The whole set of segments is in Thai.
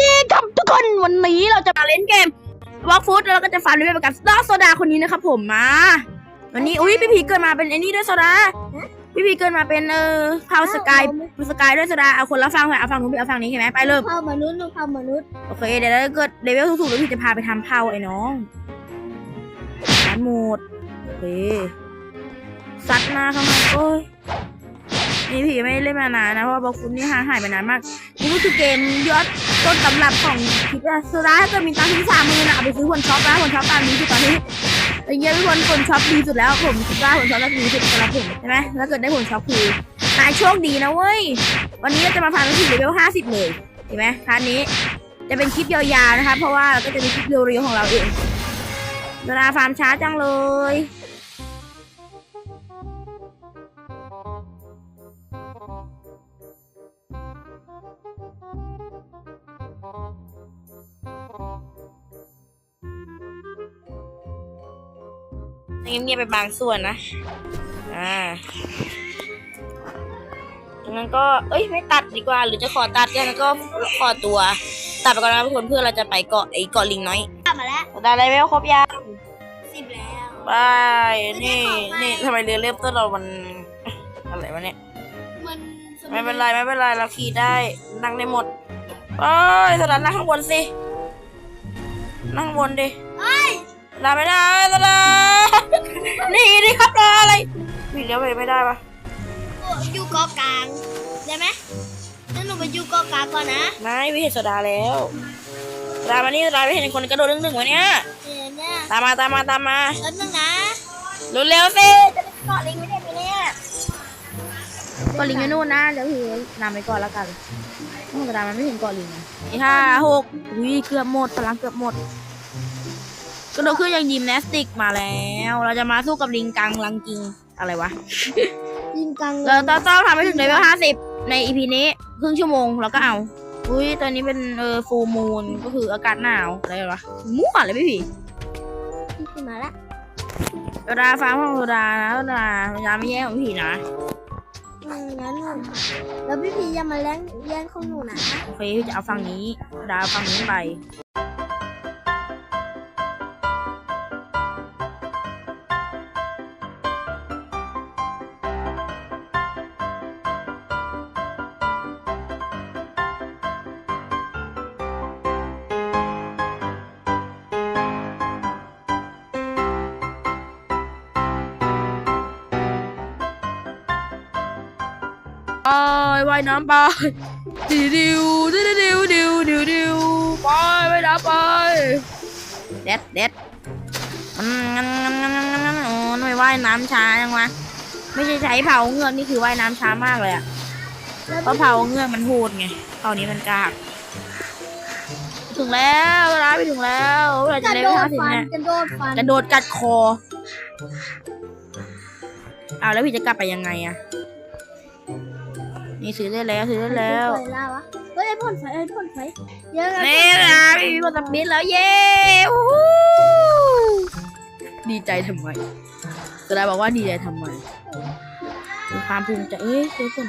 ดีครับทุกคนวันนี้เราจะมาเล่นเกมวอล์กฟูดแล้วเราก็จะฟาร์มด้วยกับสตาร์โซดาคนนี้นะครับผมมา วันนี้อุ้ยพี่พีเกิดมาเป็นไอ้นี่ด้วยโซดาพี่พีเกิดมาเป็นเออพาวสกายสกายด้วยโซดาเอาคนละฟังไปเอาฟังนู้นไปเอาฟังนี้ใช่ไหมไปเริ่มเผ่ามนุษย์ลูกเผ่ามนุษย์โอเคเดี๋ยวเราเกิดเลเวลสูงๆแล้วพี่จะพาไปทำเผาไอ้น้องร้านหมดโอเคซัดมาเข้ามาโอ้ย นี่พี่ไม่ได้เล่นมานานนะเพราะว่าบล็อกฟุตนี่ห่างหายไปนานมากนี่ก็คือเกมยอดต้นตำรับของคิดว่าสุดท้ายถ้าเกิดมีตังค์ที่สามหมื่นอะเอาไปซื้อผลช็อปนะผลช็อปตามนี้คือตอนนี้เป็นเงี้ยทุกคนผลช็อปดีสุดแล้วผมคิดว่าผลช็อปน่าจะดีสุดสำหรับผมใช่ไหมแล้วเกิดได้ผลช็อปคือนายโชคดีนะเว้ยวันนี้เราจะมาพาไปถึงเลเวลห้าสิบเลยเห็นไหมพาร์ทนี้จะเป็นคลิปยาวๆนะคะเพราะว่าเราก็จะมีคลิปเรียวๆของเราเองเวลาฟาร์มช้าจังเลย เงียบๆไปบางส่วนนะ อ่างั้นก็ เอ้ย ไม่ตัดดีกว่า หรือจะขอตัดกันแล้วก็ขอตัว ตัดไปก่อนนะทุกคนเพื่อเราจะไปเกาะไอ้เกาะลิงน้อยกลับมาแล้วได้อะไรไม่ครบยังสิบแล้วบายนี่นี่ทำไมเรือเริ่มต้นเรา มัน อะไรวะเนี่ยมันไม่เป็นไรไม่เป็นไรเราขี่ได้นั่งได้หมดเอ้ยสลัดนั่งข้างบนสิ นั่งข้างบนดิเอ้ย ลาไม่ได้สลัดนี่ดิครับรออะไรวิ่งเลี้ยวไปไม่ได้ปะอยู่เกาะกลางได้ไหมนั่นหนูไปอยู่เกาะกลางก่อนนะไม่วิเห็นโซดาแล้วโซดามานี่โซดาไม่เห็นคนกระโดดดึงดึงๆวะเนี่ยเดี๋ยวเนี่ยตามมาตามมาตามมาแป๊บนึงนะเร็วๆสิจะไปเกาะลิงไม่ได้ไหมเนี่ยเกาะลิงอยู่นู่นนะเดี๋ยวพี่นำไปก่อนแล้วกันโซดามันไม่เห็นเกาะลิงนะนี่ห้าหกอุ้ยเกือบหมดพลังเกือบหมด กระโดดขึ้นยังยิมนาสติกมาแล้ว เราจะมาสู้กับลิงกังลังกิงอะไรวะลิงกลางเราต้องต้องทำให้ถึงเลเวลห้าสิบในอีพีนี้ครึ่งชั่วโมงแล้วก็เอา อุ้ยตอนนี้เป็นเออฟูมูนก็คืออากาศหนาวอะไรวะมั่วเลยพี่ผีที่ขึ้นมาแล้วโซดาฟ้าของโซดานะโซดาโซดาไม่แย่งของผีนะอืมงั้นหนูแล้วพี่พีอย่ามาแย่งแย่งของหนูนะ โอเคพี่จะเอาฝั่งนี้โซดาเอาฝั่งนี้ไป ไปว่ายน้ำไปดิวดิวดิวดิวดิวดิวดิวไปว่ายน้ำไปเด็ดเด็ดมันงั้นงั้นงั้นงั้นงั้นงั้นโอ้ทำไมว่ายน้ำช้าจังวะไม่ใช่ใช้เผาเงือกนี่คือว่ายน้ำช้ามากเลยอะแล้วเพราะเผาเงือกมันโหดไงเผานี้มันกากถึงแล้วร้านไปถึงแล้วเรากจะระได้โดไปดห้าสิบฟันเนี่ยกระโดดฟันกระโดดกัดคอเอาแล้วพี่จะกลับไปยังไงอะ นี่ซื้อได้แล้วซื้อได้แล้วเปิดแล้ววะเฮ้ยไอ้พ่นไฟไอ้พ่นไฟเยอะนี่นะพี่มีคนสปินแล้วเย้วู้ฮู้ดีใจทำไมกระดาบอกว่าดีใจทำไมมีความภูมิใจเอ้ยเจอผล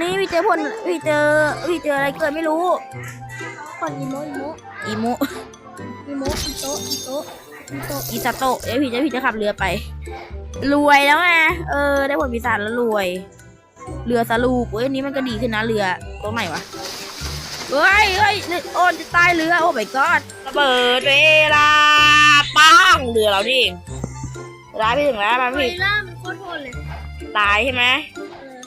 นี่พี่เจอผลพี่เจอพี่เจออะไรเกิดไม่รู้คนอีโมอีโมอีโมอีโมอีโตะอีโตะอีโตะอีซาโตะเดี๋ยวพี่จะพี่จะขับเรือไป รวยแล้วไงเออ ได้ผลปีศาจแล้วรวย เรือสลูปเอ้ยอันนี้มันก็ดีขึ้นนะเรือตรงไหนวะเฮ้ยเฮ้ยโอนจะตายเรือ โอ้ my god ระเบิดเวลาปังเรือเราดิร้ายไปถึงแล้วมันเฮ้พี่ยล่ามันโคตรโหดเลยตายใช่ไหมเออ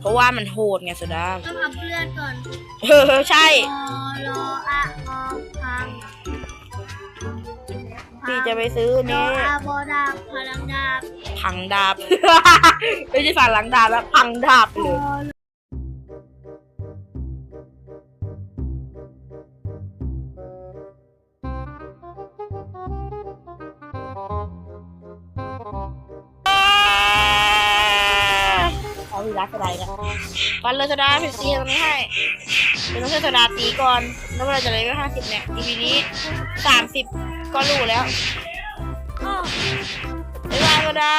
เพราะว่ามันโหดไงสุดาต้องพับเลือดก่อนเออใช่รอรออะรอ พังพี่จะไปซื้อรอนี้อะบอดาบพลังดาบพังดาบ ไม่ใช่ฝั่งหลังดาบแล้วพังดาบไปเลยเอาอีรักกระไดกันฟันเลยโซดาผิดซีตรงนี้ให้เดี๋ยวต้องใช้โซดาตีก่อน แล้วเวลาจะเลยก็ห้าสิบเนี่ยทีนี้สามสิบ ก็รู้แล้วอ้าวบ๊ายบายโซดา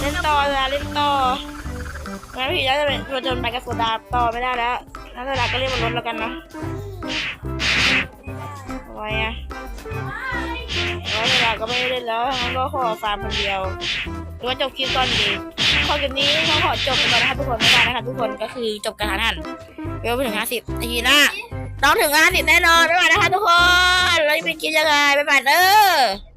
เล่นต่อโซดาเล่นต่องั้นพี่จะเป็นผจญไปกับโซดาต่อไม่ได้แล้วแล้วเวลาก็เรียกมันลดแล้วกันนะเอาไว้อะแล้วเวลาก็ไม่ได้เล่นแล้วงั้นก็ขอฟาร์มคนเดียวหรือว่าจบคลิปก่อนดีขอเกมนี้เขาขอจบไปก่อนนะครับทุกคนไม่ได้นะคะทุกคนก็คือจบการหันเวลไปถึงห้าสิบนาทีหน้า น้องถึงห้าสิบแน่นอนไม่ไหวนะคะทุกคน เราจะไปกินยังไงบ๊ายบายเด้อ